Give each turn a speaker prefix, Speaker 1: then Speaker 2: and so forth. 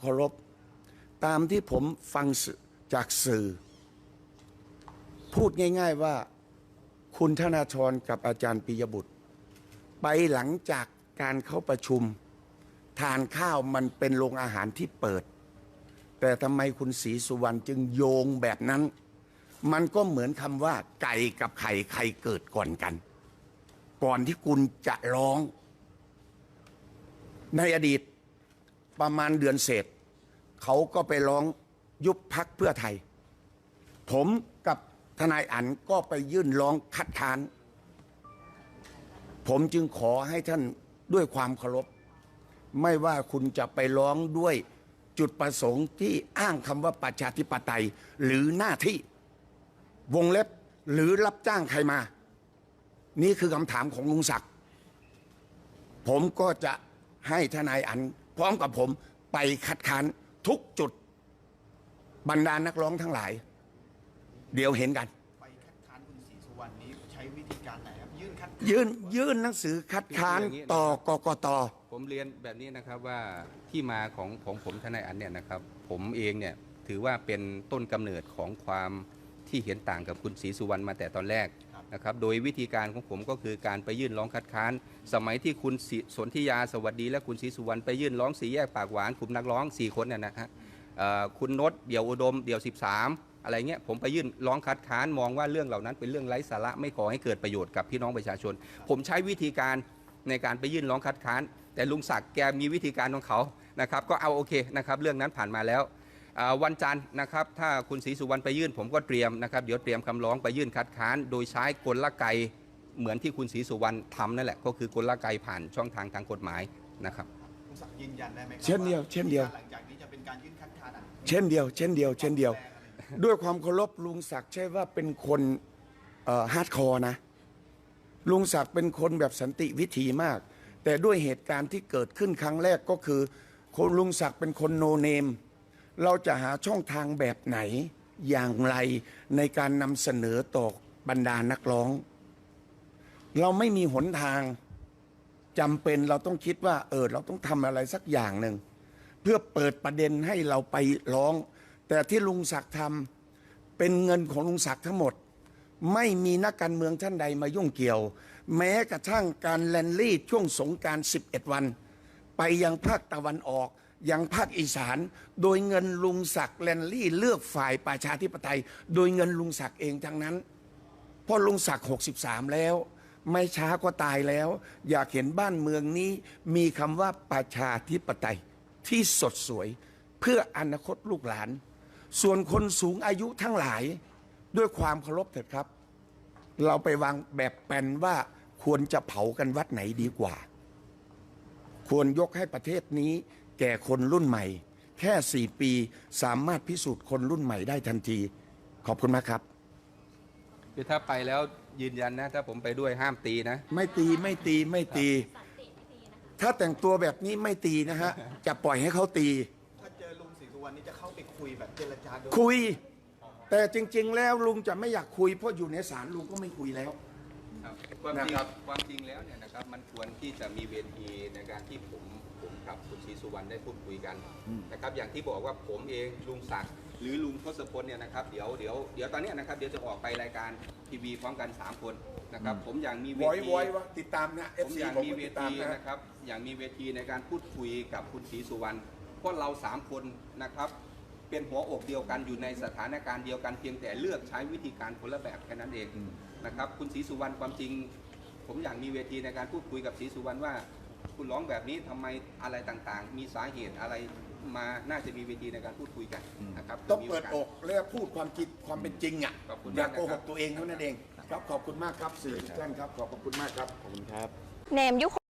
Speaker 1: เคารพตามที่ผมฟังจากสื่อ พูดง่าย ๆว่าคุณธนาธรกับอาจารย์ปิยบุตร ไปหลังจากการเข้าประชุม ทานข้าวมันเป็นโรงอาหารที่เปิด แต่ทำไมคุณศรีสุวรรณจึงโยงแบบนั้น มันก็เหมือนคำว่า ไก่กับไข่ใครเกิดก่อนกัน ก่อนที่คุณจะร้องในอดีต ประมาณเดือนเศษ เขาก็ไปร้องยุบพักเพื่อไทย ผมกับทนายอันก็ไปยื่นร้องคัดค้าน ผมจึงขอให้ท่านด้วยความเคารพ ไม่ว่าคุณจะไปร้องด้วยจุดประสงค์ที่อ้างคำว่าประชาธิปไตยหรือหน้าที่ วงเล็บหรือรับจ้างใครมา นี่คือคำถามของลุงศักดิ์ผมก็จะให้ทนายอัน พร้อมกับผมไปคัดค้านทุกจุดบรรดานักร้องทั้งหลาย เดี๋ยวเห็นกัน
Speaker 2: ไปคัดค้านคุณศรีสุวรรณนี้ใช้วิธีการไหนครับยื่นคัด
Speaker 1: ยื่นยื่นหนังสือคัดค้านต่อกกต
Speaker 3: ผมเรียนแบบนี้นะครับว่าที่มาของของผมทนายอันเนี่ยนะครับ ผมเองเนี่ยถือว่าเป็นต้นกำเนิดของความ ที่เห็นต่างกับคุณศรีสุวรรณมาแต่ตอนแรกนะครับโดยวิธีการของผมก็คือการไปยื่นร้องคัดค้าน สมัยที่คุณศรีสนธิยาสวัสดี และคุณศรีสุวรรณไปยื่นร้องสีแยกปากหวานกลุ่มนักร้อง4คนเนี่ยนะฮะเอ่อคุณนศเดี่ยวอุดม เดี่ยว 13 อะไรเงี้ยผมไปยื่นร้องคัดค้านมองว่าเรื่องเหล่านั้นเป็นเรื่องไร้สาระไม่ขอให้เกิดประโยชน์กับพี่น้องประชาชน ผมใช้วิธีการในการไปยื่นร้องคัดค้าน แต่ลุงศักดิ์แกมีวิธีการของเขานะครับก็เอาโอเคนะครับเรื่องนั้นผ่านมาแล้วอ่า วันจันทร์นะครับถ้าคุณศรีสุวรรณไปยื่นผมก็เตรียมนะครับเดี๋ยวเตรียมคำร้องไปยื่นคัดค้าน โดยใช้กลไกเหมือนที่คุณศรีสุวรรณทำนั่นแหละ ก็คือกลไกผ่านช่องทางทางกฎหมายนะครับ
Speaker 2: คุณศักดิ์ยืนยันได้ไหมครั
Speaker 1: เช่นเดียวเช่นเดียว
Speaker 2: หลังจากนี้จะเป็นการยื่นคัดค้านอัน
Speaker 1: เช่นเดียว เช่นเดียว เช่นเดียว ด้วยความเคารพลุงศักดิ์ใช่ว่าเป็นคนฮาร์ดคอร์นะ ลุงศักดิ์เป็นคนแบบสันติวิธีมาก แต่ด้วยเหตุการณ์ที่เกิดขึ้นครั้งแรกก็คือคนลุงศักดิ์เป็นคนโนเนม เราจะหาช่องทางแบบไหนอย่างไรในการนำเสนอต่อบรรดานักร้อง เราไม่มีหนทางจำเป็นเราต้องคิดว่า เออ เราต้องทำอะไรสักอย่างหนึ่ง เพื่อเปิดประเด็นให้เราไปร้อง แต่ที่ลุงศักดิ์ทำเป็นเงินของลุงศักดิ์ทั้งหมด ไม่มีนักการเมืองท่านใดมายุ่งเกี่ยว แม้กระทั่งการแลนลี่ช่วงสงกราร 11 วัน ไปยังภาคตะวันออก ยังภาคอีสาน โดยเงินลุงศักดิ์แลนลี่เลือกฝ่ายประชาธิปไตย โดยเงินลุงศักดิ์เองทั้งนั้นเพราะลุงศักดิ์63 แล้ว ไม่ช้าก็ตายแล้ว อยากเห็นบ้านเมืองนี้มีคำว่าประชาธิปไตยที่สดสวยเพื่ออนาคตลูกหลาน ส่วนคนสูงอายุทั้งหลาย ด้วยความเคารพเถิดครับ เราไปวางแบบแปนว่าควรจะเผากันวัดไหนดีกว่า ควรยกให้ประเทศนี้ แก่คนรุ่นใหม่ แค่สี่ปีสามารถพิสูจน์คนรุ่นใหม่ได้ทันที ขอบคุณมากครับ
Speaker 3: คือถ้าไปแล้วยืนยันนะ ถ้าผมไปด้วยห้ามตีนะ
Speaker 1: ไม่ตีไม่ตีไม่ตี ถ้าแต่งตัวแบบนี้ไม่ตีนะฮะ จะปล่อยให้เขาตี
Speaker 2: ถ้าเจอลุงศรีสุวรรณนี่จะเข้าไปคุยแบบเจรจาโดย
Speaker 1: คุย แต่จริง ๆ แล้วลุงจะไม่อยากคุยเพราะอยู่ในศาลลุงก็ไม่คุยแล้ว
Speaker 3: ครับความจริง
Speaker 1: นะครับ
Speaker 3: ความจริงแล้วเนี่ยนะครับ มันควรที่จะมีเวทีในการที่ผม ผมกับคุณศรีสุวรรณได้พูดคุยกันนะครับอย่างที่บอกว่าผมเองลุงศักดิ์หรือลุงทศพลเนี่ยนะครับเดี๋ยวเดี๋ยวเดี๋ยวตอนเนี้ยนะครับเดี๋ยวจะออกไปรายการทีวีพร้อมกัน 3 คนนะครับผมอย่างมีเว
Speaker 1: วอย
Speaker 3: ที
Speaker 1: วอยวะติดตามนะเอ
Speaker 3: ผ
Speaker 1: ฟ
Speaker 3: ม
Speaker 1: ซี
Speaker 3: อยาก
Speaker 1: ผม
Speaker 3: มี
Speaker 1: ก็
Speaker 3: เว
Speaker 1: ติดตาม
Speaker 3: ที
Speaker 1: นะ
Speaker 3: นะครับอย่างมีเวทีในการพูดคุยกับคุณศรีสุวรรณเพราะเราสามคนนะครับเป็นหัวอกเดียวกันอยู่ในสถานการณ์เดียวกันเพียงแต่เลือกใช้วิธีการคนละแบบแค่นั้นเองนะครับคุณศรีสุวรรณความจริง ผมอยากมีเวทีในการพูดคุยกับศรีสุวรรณว่า คุณร้องแบบนี้ทำไมอะไรต่างๆ มีสาเหตุอะไรมาน่าจะมีเวทีในการพูดคุยกันนะครับ
Speaker 1: ต้อง
Speaker 3: มี
Speaker 1: เปิด
Speaker 3: โาส
Speaker 1: อกแล้วพูดความจริงความเป็นจริงอะ
Speaker 3: ขอบคุณ
Speaker 1: อย่าา
Speaker 3: ก
Speaker 1: โกห
Speaker 3: ครั
Speaker 1: ก
Speaker 3: บ
Speaker 1: ตัวเองเท่านั้นเองครับขอบคุณมากครับสื่อทุกท่านครับขอบพระคุณมากครับขอบคุณครับ
Speaker 4: เนมยุค